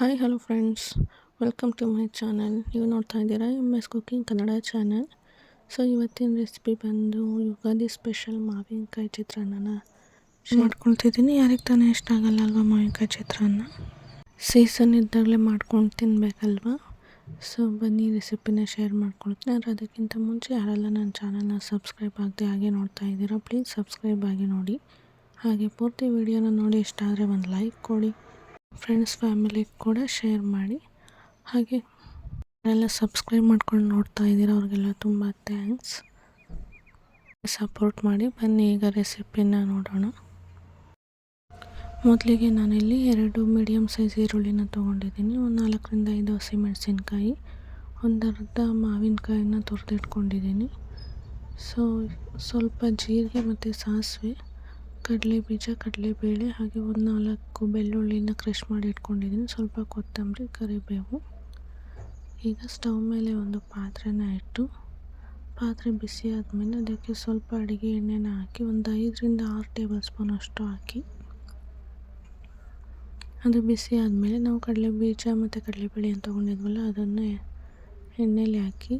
Hi hello friends welcome to my channel ನೀವು ನೋಡ್ತಾ ಇದ್ದೀರಾ? M S cooking Kannada channel so ಇವತ್ತಿನ recipe ಬಂದು ಯುಗಾದಿ ಸ್ಪೆಷಲ್ ಮಾವಿನಕಾಯಿ ಚಿತ್ರಾನ್ನನ ಮಾಡ್ಕೊಳ್ತಿದ್ದೀನಿ. ಯಾರಿಗೆ ತಾನೇ ಇಷ್ಟ ಆಗಲ್ಲ ಅಲ್ವಾ ಮಾವಿನಕಾಯಿ ಚಿತ್ರಾನ್ನ? ಸೀಸನ್ ಇದ್ದಾಗಲೇ ಮಾಡ್ಕೊಂಡು ತಿನ್ನಬೇಕಲ್ವಾ ಸೊ ಬನ್ನಿ ರೆಸಿಪಿನ ಶೇರ್ ಮಾಡ್ಕೊಳ್ತೀನಿ. ಆದರೆ ಅದಕ್ಕಿಂತ ಮುಂಚೆ ಯಾರೆಲ್ಲ ನನ್ನ ಚಾನಲ್ನ ಸಬ್ಸ್ಕ್ರೈಬ್ ಆಗದೆ ಹಾಗೆ ನೋಡ್ತಾ ಇದ್ದೀರಾ ಪ್ಲೀಸ್ ಸಬ್ಸ್ಕ್ರೈಬ್ ಆಗಿ ನೋಡಿ. ಹಾಗೆ ಪೂರ್ತಿ ವಿಡಿಯೋನ ನೋಡಿ ಇಷ್ಟ ಆದರೆ ಒಂದು ಲೈಕ್ ಕೊಡಿ. ಫ್ರೆಂಡ್ಸ್ ಫ್ಯಾಮಿಲಿ ಕೂಡ ಶೇರ್ ಮಾಡಿ. ಹಾಗೆ ಎಲ್ಲ ಸಬ್ಸ್ಕ್ರೈಬ್ ಮಾಡ್ಕೊಂಡು ನೋಡ್ತಾ ಇದ್ದೀರಾ ಅವ್ರಿಗೆಲ್ಲ ತುಂಬ ಥ್ಯಾಂಕ್ಸ್ ಸಪೋರ್ಟ್ ಮಾಡಿ. ಬನ್ನಿ ಈಗ ರೆಸಿಪಿನ ನೋಡೋಣ. ಮೊದಲಿಗೆ ನಾನಿಲ್ಲಿ ಎರಡು ಮೀಡಿಯಮ್ ಸೈಜ್ ಈರುಳ್ಳಿನ ತೊಗೊಂಡಿದ್ದೀನಿ. ಒಂದು ನಾಲ್ಕರಿಂದ ಐದು ಹಸಿಮೆಣಸಿನ್ಕಾಯಿ ಒಂದು ಅರ್ಧ ಮಾವಿನಕಾಯಿನ ತುರಿದಿಟ್ಕೊಂಡಿದ್ದೀನಿ. ಸೊ ಸ್ವಲ್ಪ ಜೀರಿಗೆ ಮತ್ತು ಸಾಸಿವೆ ಕಡಲೆ ಬೀಜ ಕಡಲೆಬೇಳೆ ಹಾಗೆ ಒಂದು ನಾಲ್ಕು ಬೆಳ್ಳುಳ್ಳಿನ ಕ್ರಷ್ ಮಾಡಿ ಇಟ್ಕೊಂಡಿದ್ದೀನಿ. ಸ್ವಲ್ಪ ಕೊತ್ತಂಬರಿ, ಕರಿಬೇವು. ಈಗ ಸ್ಟವ್ ಮೇಲೆ ಒಂದು ಪಾತ್ರೆನ ಇಟ್ಟು ಪಾತ್ರೆ ಬಿಸಿ ಆದಮೇಲೆ ಅದಕ್ಕೆ ಸ್ವಲ್ಪ ಅಡುಗೆ ಎಣ್ಣೆನ ಹಾಕಿ ಒಂದು ಐದರಿಂದ ಆರು ಟೇಬಲ್ ಸ್ಪೂನ್ ಅಷ್ಟು ಹಾಕಿ ಅದು ಬಿಸಿ ಆದಮೇಲೆ ನಾವು ಕಡಲೆ ಬೀಜ ಮತ್ತು ಕಡಲೆಬೇಳೆ ಅಂತ ತೊಗೊಂಡಿದ್ವಲ್ಲ, ಅದನ್ನು ಎಣ್ಣೆಲಿ ಹಾಕಿ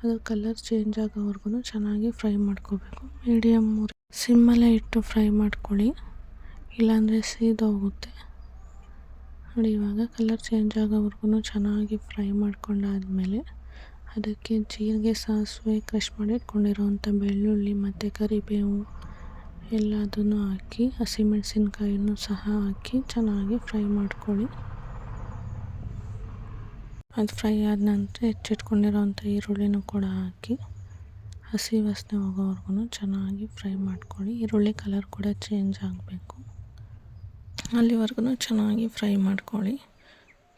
ಅದು ಕಲರ್ ಚೇಂಜ್ ಆಗೋವರೆಗೂ ಚೆನ್ನಾಗಿ ಫ್ರೈ ಮಾಡ್ಕೋಬೇಕು. ಮೀಡಿಯಮ್ ಸಿಮ್ಮಲ್ಲೇ ಇಟ್ಟು ಫ್ರೈ ಮಾಡ್ಕೊಳ್ಳಿ. ಇಲ್ಲಾಂದರೆ ಸೀದೋಗುತ್ತೆ ನೋಡಿ, ಇವಾಗ ಕಲರ್ ಚೇಂಜ್ ಆಗೋವರೆಗೂ ಚೆನ್ನಾಗಿ ಫ್ರೈ ಮಾಡ್ಕೊಂಡಾದಮೇಲೆ ಅದಕ್ಕೆ ಜೀರಿಗೆ, ಸಾಸಿವೆ ಕ್ರಷ್ ಮಾಡಿಟ್ಕೊಂಡಿರೋವಂಥ ಬೆಳ್ಳುಳ್ಳಿ ಮತ್ತು ಕರಿಬೇವು ಎಲ್ಲದನ್ನು ಹಾಕಿ ಹಸಿಮೆಣಸಿನ್ಕಾಯನ್ನು ಸಹ ಹಾಕಿ ಚೆನ್ನಾಗಿ ಫ್ರೈ ಮಾಡ್ಕೊಳ್ಳಿ. ಅದು ಫ್ರೈ ಆದ ನಂತರ ಹೆಚ್ಚಿಟ್ಕೊಂಡಿರೋವಂಥ ಈರುಳ್ಳಿನೂ ಕೂಡ ಹಾಕಿ ಹಸಿ ವಾಸನೆ ಹೋಗೋವರೆಗೂ ಚೆನ್ನಾಗಿ ಫ್ರೈ ಮಾಡ್ಕೊಳ್ಳಿ. ಈರುಳ್ಳಿ ಕಲರ್ ಕೂಡ ಚೇಂಜ್ ಆಗಬೇಕು. ಅಲ್ಲಿವರೆಗೂ ಚೆನ್ನಾಗಿ ಫ್ರೈ ಮಾಡ್ಕೊಳ್ಳಿ.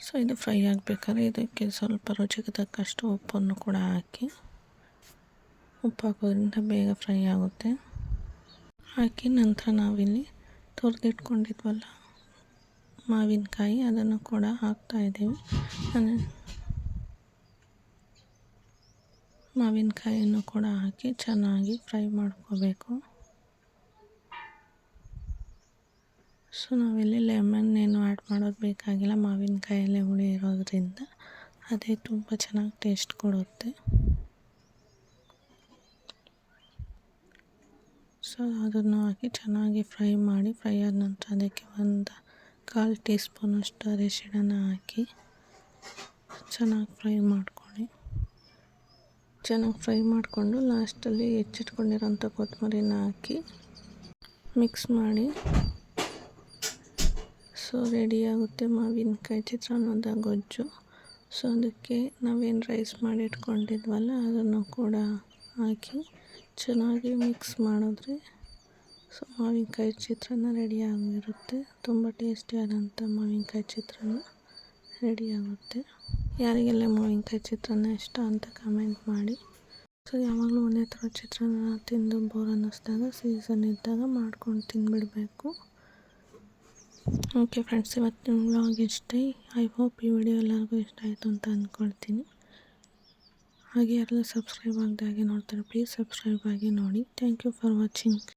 ಸೊ ಇದು ಫ್ರೈ ಆಗಬೇಕಾದ್ರೆ ಇದಕ್ಕೆ ಸ್ವಲ್ಪ ರುಚಿಗೆ ತಕ್ಕಷ್ಟು ಉಪ್ಪನ್ನು ಕೂಡ ಹಾಕಿ. ಉಪ್ಪು ಹಾಕೋದ್ರಿಂದ ಬೇಗ ಫ್ರೈ ಆಗುತ್ತೆ. ಹಾಕಿ ನಂತರ ನಾವಿಲ್ಲಿ ತುರಿದಿಟ್ಕೊಂಡಿದ್ವಲ್ಲ ಮಾವಿನಕಾಯಿ, ಅದನ್ನು ಕೂಡ ಹಾಕ್ತಾಯಿದ್ದೀವಿ ಮಾವಿನಕಾಯಿಯನ್ನು ಕೂಡ ಹಾಕಿ ಚೆನ್ನಾಗಿ ಫ್ರೈ ಮಾಡ್ಕೋಬೇಕು. ಸೊ, ನಾವಿಲ್ಲಿ ಲೆಮನ್ ಏನು ಆ್ಯಡ್ ಮಾಡೋದು ಬೇಕಾಗಿಲ್ಲ. ಮಾವಿನಕಾಯಲ್ಲೇ ಹುಳಿ ಇರೋದ್ರಿಂದ ಅದೇ ತುಂಬ ಚೆನ್ನಾಗಿ ಟೇಸ್ಟ್ ಕೊಡುತ್ತೆ. ಸೊ, ಅದನ್ನು ಹಾಕಿ ಚೆನ್ನಾಗಿ ಫ್ರೈ ಮಾಡಿ, ಫ್ರೈ ಆದ ನಂತರ ಅದಕ್ಕೆ ಒಂದು ಕಾಲು ಟೀ ಸ್ಪೂನಷ್ಟು ಅರಿಶಿಣನ ಹಾಕಿ ಚೆನ್ನಾಗಿ ಫ್ರೈ ಮಾಡ್ಕೊಳ್ಳಿ ಚೆನ್ನಾಗಿ ಫ್ರೈ ಮಾಡಿಕೊಂಡು ಲಾಸ್ಟಲ್ಲಿ ಹೆಚ್ಚಿಟ್ಕೊಂಡಿರೋಂಥ ಕೊತ್ತಂಬರಿನ ಹಾಕಿ ಮಿಕ್ಸ್ ಮಾಡಿ. ಸೊ ರೆಡಿಯಾಗುತ್ತೆ ಮಾವಿನಕಾಯಿ ಚಿತ್ರಾನ್ನದ ಗೊಜ್ಜು. ಸೊ, ಅದಕ್ಕೆ ನಾವೇನು ರೈಸ್ ಮಾಡಿ ಇಟ್ಕೊಂಡಿದ್ವಲ್ಲ ಅದನ್ನು ಕೂಡ ಹಾಕಿ ಚೆನ್ನಾಗಿ ಮಿಕ್ಸ್ ಮಾಡಿದ್ರೆ ಸೊ, ಮಾವಿನಕಾಯಿ ಚಿತ್ರಾನ್ನ ರೆಡಿಯಾಗಿರುತ್ತೆ ತುಂಬ ಟೇಸ್ಟಿಯಾದಂಥ ಮಾವಿನಕಾಯಿ ಚಿತ್ರಾನ್ನ. ರೆಡಿಯಾಗುತ್ತೆ ಯಾರಿಗೆಲ್ಲ ಮಾವಿನಕಾಯಿ ಚಿತ್ರಾನ್ನ ಇಷ್ಟ ಅಂತ ಕಮೆಂಟ್ ಮಾಡಿ. ಸೊ ಯಾವಾಗಲೂ ಒಂದೇ ಥರ ಚಿತ್ರಾನ್ನ ತಿಂದು ಬೋರ್ ಅನ್ನಿಸ್ದಾಗ ಸೀಸನ್ ಇದ್ದಾಗ ಮಾಡ್ಕೊಂಡು ತಿಂದುಬಿಡಬೇಕು. ಓಕೆ ಫ್ರೆಂಡ್ಸ್ ಇವತ್ತಿನ ವ್ಲಾಗ್ ಇಷ್ಟೇ ಐ ಹೋಪ್ ಈ ವಿಡಿಯೋ ಎಲ್ಲರಿಗೂ ಇಷ್ಟ ಆಯಿತು ಅಂತ ಅಂದ್ಕೊಳ್ತೀನಿ ಹಾಗೆ ಯಾರೆಲ್ಲ ಸಬ್ಸ್ಕ್ರೈಬ್ ಆಗದೆ ಹಾಗೆ ನೋಡ್ತಾರೆ ಪ್ಲೀಸ್ ಸಬ್ಸ್ಕ್ರೈಬ್ ಆಗಿ ನೋಡಿ. Thank you for watching